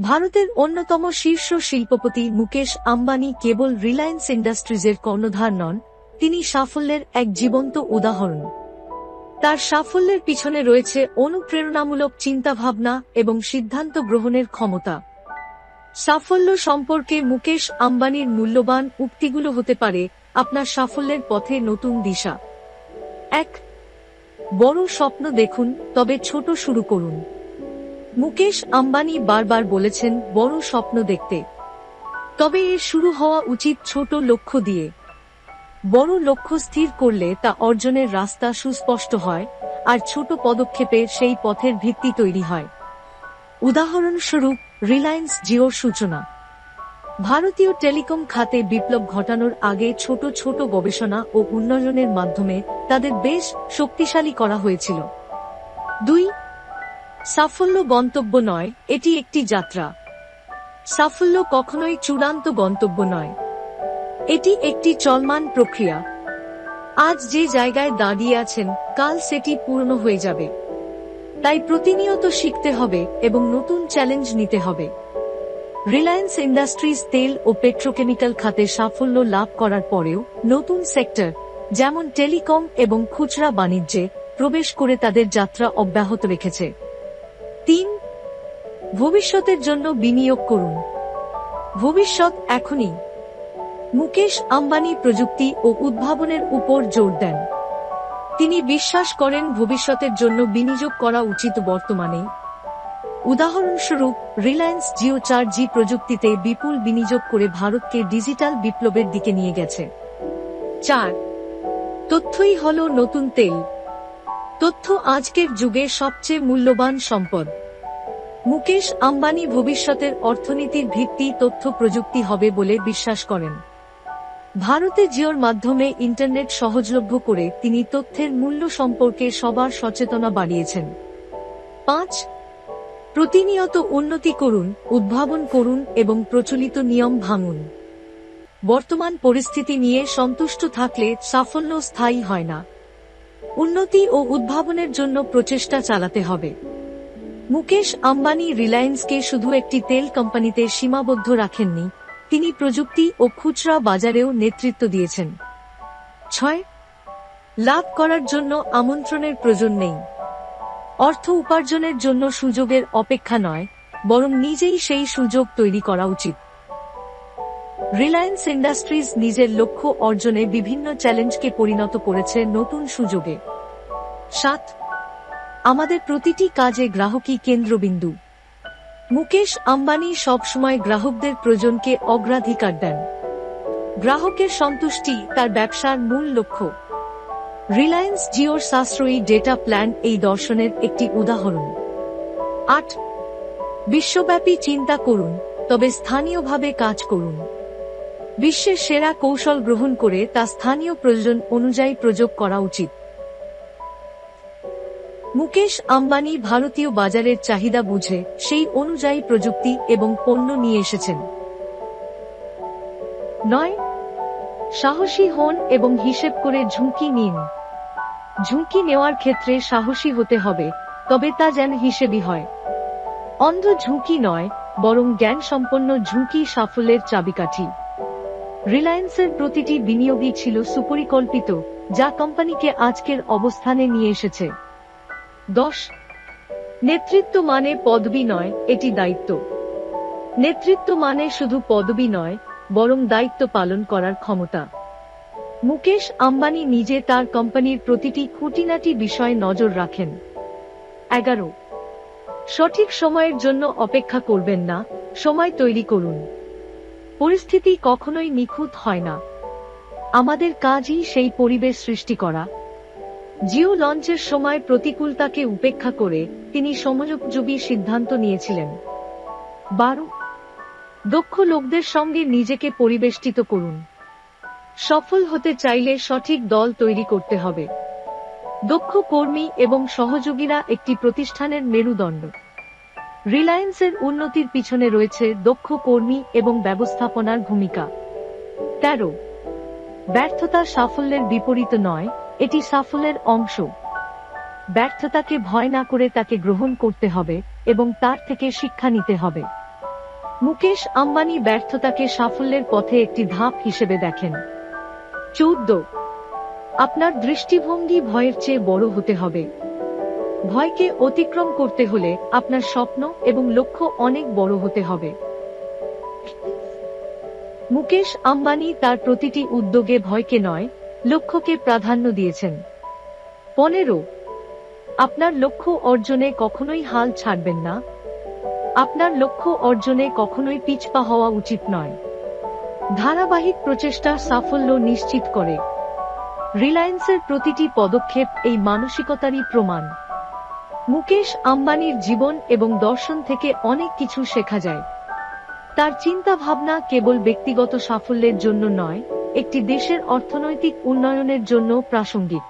ভারতের অন্যতম শীর্ষ শিল্পপতি মুকেশ আম্বানি কেবল রিলায়েন্স ইন্ডাস্ট্রিজের কর্ণধার নন, তিনি সাফল্যের এক জীবন্ত উদাহরণ। তার সাফল্যের পিছনে রয়েছে অনুপ্রেরণামূলক চিন্তাভাবনা এবং সিদ্ধান্ত গ্রহণের ক্ষমতা। সাফল্য সম্পর্কে মুকেশ আম্বানির মূল্যবান উক্তিগুলো হতে পারে আপনার সাফল্যের পথে নতুন দিশা। এক বড় স্বপ্ন দেখুন, তবে ছোট শুরু করুন। মুকেশ আম্বানি বারবার বলেছেন, বড় স্বপ্ন দেখতে। তবে এর শুরু হওয়া উচিত ছোট লক্ষ্য দিয়ে। বড় লক্ষ্য স্থির করলে তা অর্জনের রাস্তা সুস্পষ্ট হয়, আর ছোট পদক্ষেপে সেই পথের ভিত্তি তৈরি হয়। উদাহরণস্বরূপ, রিলায়েন্স জিওর সূচনা। ভারতীয় টেলিকম খাতে বিপ্লব ঘটানোর আগে ছোট ছোট গবেষণা ও উন্নয়নের মাধ্যমে তাদের বেশ শক্তিশালী করা হয়েছিল। দুই, সাফল্য গন্তব্য নয়, এটি একটি যাত্রা। সাফল্য কখনোই চূড়ান্ত গন্তব্য নয়। এটি একটি চলমান প্রক্রিয়া। আজ যে জায়গায় দাঁড়িয়ে আছেন, কাল সেটি পূর্ণ হয়ে যাবে। তাই প্রতিনিয়ত শিখতে হবে এবং নতুন চ্যালেঞ্জ নিতে হবে। রিলায়েন্স ইন্ডাস্ট্রিজ তেল ও পেট্রোকেমিক্যাল খাতে সাফল্য লাভ করার পরেও নতুন সেক্টর যেমন টেলিকম এবং খুচরা বাণিজ্যে প্রবেশ করে তাদের যাত্রা অব্যাহত রেখেছে। তিন, ভবিষ্যতের জন্য বিনিয়োগ করুন। ভবিষ্যৎ এখনই। মুকেশ আম্বানি প্রযুক্তি ও উদ্ভাবনের উপর জোর দেন। তিনি বিশ্বাস করেন ভবিষ্যতের জন্য বিনিয়োগ করা উচিত বর্তমানে। উদাহরণস্বরূপ, রিলায়েন্স জিও চার জি প্রযুক্তিতে বিপুল বিনিয়োগ করে ভারতকে ডিজিটাল বিপ্লবের দিকে নিয়ে গেছে। চার তথ্যই হল নতুন তেল। তথ্য আজকের যুগে সবচেয়ে মূল্যবান সম্পদ। মুকেশ আম্বানি ভবিষ্যতের অর্থনীতির ভিত্তি তথ্য প্রযুক্তি হবে বলে বিশ্বাস করেন। ভারতে জিওর মাধ্যমে ইন্টারনেট সহজলভ্য করে তিনি তথ্যের মূল্য সম্পর্কে সবার সচেতনা বাড়িয়েছেন। পাঁচ, প্রতিনিয়ত উন্নতি করুন, উদ্ভাবন করুন এবং প্রচলিত নিয়ম ভাঙুন। বর্তমান পরিস্থিতি নিয়ে সন্তুষ্ট থাকলে সাফল্য স্থায়ী হয় না। উন্নতি ও উদ্ভাবনের জন্য প্রচেষ্টা চালাতে হবে। মুকেশ আম্বানি রিলায়েন্সকে শুধু একটি তেল কোম্পানিতে সীমাবদ্ধ রাখেননি, তিনি প্রযুক্তি ও খুচরা বাজারেও নেতৃত্ব দিয়েছেন। ছয়, লাভ করার জন্য আমন্ত্রণের প্রয়োজন নেই। অর্থ উপার্জনের জন্য সুযোগের অপেক্ষা নয়, বরং নিজেই সেই সুযোগ তৈরি করা উচিত। রিলায়েন্স ইন্ডাস্ট্রিজ নিজের লক্ষ্য অর্জনে বিভিন্ন চ্যালেঞ্জকে পরিণত করেছে নতুন সুযোগে। সাত, আমাদের প্রতিটি কাজে গ্রাহকই কেন্দ্রবিন্দু। মুকেশ আম্বানি সবসময় গ্রাহকদের প্রয়োজনকে অগ্রাধিকার দেন। গ্রাহকের সন্তুষ্টি তার ব্যবসার মূল লক্ষ্য। রিলায়েন্স জিওর সাশ্রয়ী ডেটা প্ল্যান এই দর্শনের একটি উদাহরণ। আট, বিশ্বব্যাপী চিন্তা করুন, তবে স্থানীয়ভাবে কাজ করুন। বিশ্বের সেরা কৌশল গ্রহণ করে তা স্থানীয় প্রয়োজন অনুযায়ী প্রযোগ করা উচিত। মুকেশ আম্বানি ভারতীয় বাজারের চাহিদা বুঝে সেই অনুযায়ী প্রযুক্তি এবং পণ্য নিয়ে এসেছেন। নয়, সাহসী হন এবং হিসেব করে ঝুঁকি নিন। ঝুঁকি নেওয়ার ক্ষেত্রে সাহসী হতে হবে, তবে তা যেন হিসেবই হয়। অন্ধ ঝুঁকি নয়, বরং জ্ঞান সম্পন্ন ঝুঁকি সাফল্যের চাবিকাঠি। রিলায়েন্সের প্রতিটি বিনিয়োগই ছিল সুপরিকল্পিত, যা কোম্পানিকে আজকের অবস্থানে নিয়ে এসেছে। দশ। নেতৃত্ব মানে পদবি নয় এটি দায়িত্ব। নেতৃত্ব মানে শুধু পদবি নয় বরং দায়িত্ব পালন করার ক্ষমতা। মুকেশ আম্বানি নিজে তার কোম্পানির প্রতিটি খুঁটিনাটি বিষয়ে নজর রাখেন। এগারো। সঠিক সময়ের জন্য অপেক্ষা করবেন না, সময় তৈরি করুন। পরিস্থিতি কখনোই নিখুঁত হয় না। আমাদের কাজই সেই পরিবেশ সৃষ্টি করা। জিও লঞ্চের সময় প্রতিকূলতাকে উপেক্ষা করে তিনি সমযোপযোগী সিদ্ধান্ত নিয়েছিলেন। বারো, দক্ষ লোকদের সঙ্গে নিজেকে পরিবেষ্টিত করুন। সফল হতে চাইলে সঠিক দল তৈরি করতে হবে। দক্ষ কর্মী এবং সহযোগীরা একটি প্রতিষ্ঠানের মেরুদণ্ড। রিলায়েন্সের উন্নতির পিছনে রয়েছে দক্ষ কর্মী এবং ব্যবস্থাপনার ভূমিকা। তেরো, ব্যর্থতা সাফল্যের বিপরীত নয়, এটি সাফল্যের অংশ। ব্যর্থতাকে ভয় না করে তাকে গ্রহণ করতে হবে এবং তার থেকে শিক্ষা নিতে হবে। মুকেশ আম্বানি ব্যর্থতাকে সাফল্যের পথে একটি ধাপ হিসেবে দেখেন। চৌদ্দ, আপনার দৃষ্টিভঙ্গি ভয়ের চেয়ে বড় হতে হবে। ভয়কে অতিক্রম করতে হলে আপনার স্বপ্ন এবং লক্ষ্য অনেক বড় হতে হবে। মুকেশ আম্বানি তার প্রতিটি উদ্যোগে ভয়কে নয়, লক্ষ্যকে প্রাধান্য দিয়েছেন। পনেরো, আপনার লক্ষ্য অর্জনে কখনোই হাল ছাড়বেন না। আপনার লক্ষ্য অর্জনে কখনোই পিছপা হওয়া উচিত নয়। ধারাবাহিক প্রচেষ্টা সাফল্য নিশ্চিত করে। রিলায়েন্সের প্রতিটি পদক্ষেপ এই মানসিকতারই প্রমাণ। মুকেশ আম্বানির জীবন এবং দর্শন থেকে অনেক কিছু শেখা যায়। তার চিন্তা ভাবনা কেবল ব্যক্তিগত সাফল্যের জন্য নয়, একটি দেশের অর্থনৈতিক উন্নয়নের জন্য প্রাসঙ্গিক।